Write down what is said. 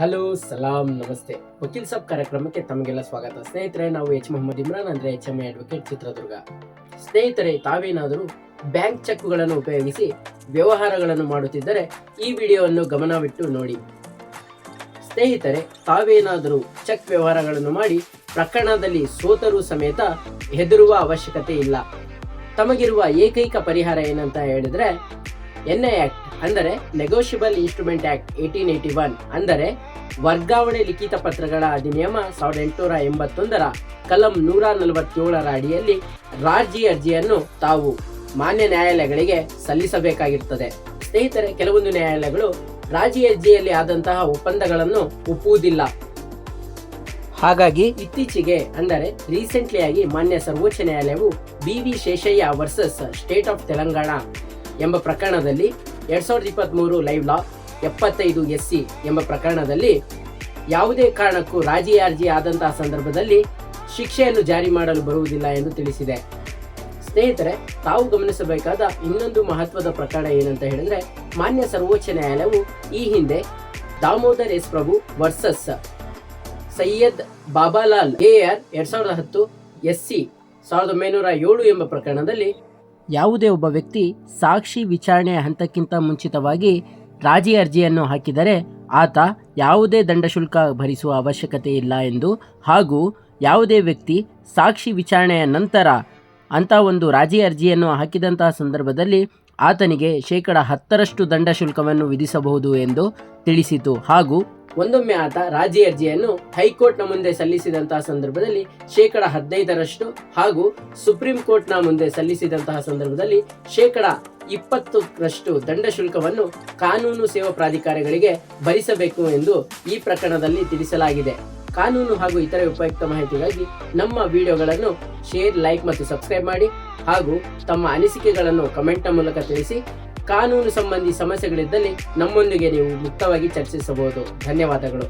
Hello, ಸಲಾಂ, ನಮಸ್ತೆ. ವಕೀಲ್ ಸಾಬ್ ಕಾರ್ಯಕ್ರಮಕ್ಕೆ ತಮಗೆಲ್ಲ ಸ್ವಾಗತ. ಸ್ನೇಹಿತರೆ, ನಾವು ಎಚ್. ಮೊಹಮ್ಮದ್ ಇಮ್ರಾನ್, ಅಂದ್ರೆ ಎಚ್. ಎಂ. ಅಡ್ವೊಕೇಟ್ ಚಿತ್ರದುರ್ಗ. ಸ್ನೇಹಿತರೆ, ತಾವೇನಾದರೂ ಬ್ಯಾಂಕ್ ಚೆಕ್ಗಳನ್ನು ಉಪಯೋಗಿಸಿ ವ್ಯವಹಾರಗಳನ್ನು ಮಾಡುತ್ತಿದ್ದರೆ ಈ ವಿಡಿಯೋವನ್ನು ಗಮನವಿಟ್ಟು ನೋಡಿ. ಸ್ನೇಹಿತರೆ, ತಾವೇನಾದರೂ ಚೆಕ್ ವ್ಯವಹಾರಗಳನ್ನು ಮಾಡಿ ಪ್ರಕರಣದಲ್ಲಿ ಸೋತರೂ ಸಮೇತ ಹೆದರುವ ಅವಶ್ಯಕತೆ ಇಲ್ಲ. ತಮಗಿರುವ ಏಕೈಕ ಪರಿಹಾರ ಏನಂತ ಹೇಳಿದ್ರೆ ಎನ್ ಐ ಆಕ್ಟ್, ಅಂದರೆ negotiable instrument act eighteen eighty one ಅಂದರೆ ವರ್ಗಾವಣೆ ಲಿಖಿತ ಪತ್ರಗಳ ಅಧಿನಿಯಮ ಸಾವಿರದ ಎಂಟುನೂರ ಎಂಬತ್ತೊಂದರ ಕಲಂ ನೂರ ನಲವತ್ತೇಳರ ಅಡಿಯಲ್ಲಿ ರಾಜಿ ಅರ್ಜಿಯನ್ನು ತಾವು ಮಾನ್ಯ ನ್ಯಾಯಾಲಯಗಳಿಗೆ ಸಲ್ಲಿಸಬೇಕಾಗಿರುತ್ತದೆ. ಸ್ನೇಹಿತರೆ, ಕೆಲವೊಂದು ನ್ಯಾಯಾಲಯಗಳು ರಾಜಿ ಅರ್ಜಿಯಲ್ಲಿ ಆದಂತಹ ಒಪ್ಪಂದಗಳನ್ನು ಒಪ್ಪುವುದಿಲ್ಲ. ಹಾಗಾಗಿ ಇತ್ತೀಚೆಗೆ, ಅಂದರೆ ರೀಸೆಂಟ್ಲಿ ಆಗಿ ಮಾನ್ಯ ಸರ್ವೋಚ್ಚ ನ್ಯಾಯಾಲಯವು B V Sheshaiah versus state of Telangana ಎಂಬ ಪ್ರಕರಣದಲ್ಲಿ ಎರಡ್ ಸಾವಿರದ ಇಪ್ಪತ್ತ್ಮೂರು ಲೈವ್ ಲಾ ಎಪ್ಪತ್ತೈದು ಎಸ್ ಸಿ ಎಂಬ ಪ್ರಕರಣದಲ್ಲಿ ಯಾವುದೇ ಕಾರಣಕ್ಕೂ ರಾಜಿ ಅರ್ಜಿ ಆದಂತಹ ಸಂದರ್ಭದಲ್ಲಿ ಶಿಕ್ಷೆಯನ್ನು ಜಾರಿ ಮಾಡಲು ಬರುವುದಿಲ್ಲ ಎಂದು ತಿಳಿಸಿದೆ. ಸ್ನೇಹಿತರೆ, ತಾವು ಗಮನಿಸಬೇಕಾದ ಇನ್ನೊಂದು ಮಹತ್ವದ ಪ್ರಕರಣ ಏನಂತ ಹೇಳಿದ್ರೆ, ಮಾನ್ಯ ಸರ್ವೋಚ್ಚ ನ್ಯಾಯಾಲಯವು ಈ ಹಿಂದೆ Damodar S. Prabhu versus Syed Babalal A. R. ಎರಡ್ ಸಾವಿರದ ಹತ್ತು ಎಸ್ ಸಿ ಸಾವಿರದ ಒಂಬೈನೂರ ಏಳು ಎಂಬ ಪ್ರಕರಣದಲ್ಲಿ ಯಾವುದೇ ಒಬ್ಬ ವ್ಯಕ್ತಿ ಸಾಕ್ಷಿ ವಿಚಾರಣೆಯ ಹಂತಕ್ಕಿಂತ ಮುಂಚಿತವಾಗಿ ರಾಜಿ ಅರ್ಜಿಯನ್ನು ಹಾಕಿದರೆ ಆತ ಯಾವುದೇ ದಂಡ ಶುಲ್ಕ ಭರಿಸುವ ಅವಶ್ಯಕತೆ ಇಲ್ಲ ಎಂದು ಹಾಗೂ ಯಾವುದೇ ವ್ಯಕ್ತಿ ಸಾಕ್ಷಿ ವಿಚಾರಣೆಯ ನಂತರ ಅಂಥ ಒಂದು ರಾಜಿ ಅರ್ಜಿಯನ್ನು ಹಾಕಿದಂತಹ ಸಂದರ್ಭದಲ್ಲಿ ಆತನಿಗೆ ಶೇಕಡ ಹತ್ತರಷ್ಟು ದಂಡ ಶುಲ್ಕವನ್ನು ವಿಧಿಸಬಹುದು ಎಂದು ತಿಳಿಸಿತು. ಹಾಗೂ ಒಂದೊಮ್ಮೆ ಆತ ರಾಜಿ ಅರ್ಜಿಯನ್ನು ಹೈಕೋರ್ಟ್ನ ಮುಂದೆ ಸಲ್ಲಿಸಿದಂತಹ ಸಂದರ್ಭದಲ್ಲಿ ಶೇಕಡ ಹದಿನೈದರಷ್ಟು ಹಾಗೂ ಸುಪ್ರೀಂ ಕೋರ್ಟ್ನ ಮುಂದೆ ಸಲ್ಲಿಸಿದಂತಹ ಸಂದರ್ಭದಲ್ಲಿ ಶೇಕಡ ಇಪ್ಪತ್ತರಷ್ಟು ದಂಡ ಶುಲ್ಕವನ್ನು ಕಾನೂನು ಸೇವಾ ಪ್ರಾಧಿಕಾರಗಳಿಗೆ ಭರಿಸಬೇಕು ಎಂದು ಈ ಪ್ರಕರಣದಲ್ಲಿ ತಿಳಿಸಲಾಗಿದೆ. ಕಾನೂನು ಹಾಗೂ ಇತರೆ ಉಪಯುಕ್ತ ಮಾಹಿತಿಗಾಗಿ ನಮ್ಮ ವಿಡಿಯೋಗಳನ್ನು ಶೇರ್ ಲೈಕ್ ಮತ್ತು ಸಬ್ಸ್ಕ್ರೈಬ್ ಮಾಡಿ ಹಾಗೂ ತಮ್ಮ ಅನಿಸಿಕೆಗಳನ್ನು ಕಮೆಂಟ್ನ ಮೂಲಕ ತಿಳಿಸಿ. ಕಾನೂನು ಸಂಬಂಧಿ ಸಮಸ್ಯೆಗಳಿದ್ದಲ್ಲಿ ನಮ್ಮೊಂದಿಗೆ ನೀವು ಮುಕ್ತವಾಗಿ ಚರ್ಚಿಸಬಹುದು. ಧನ್ಯವಾದಗಳು.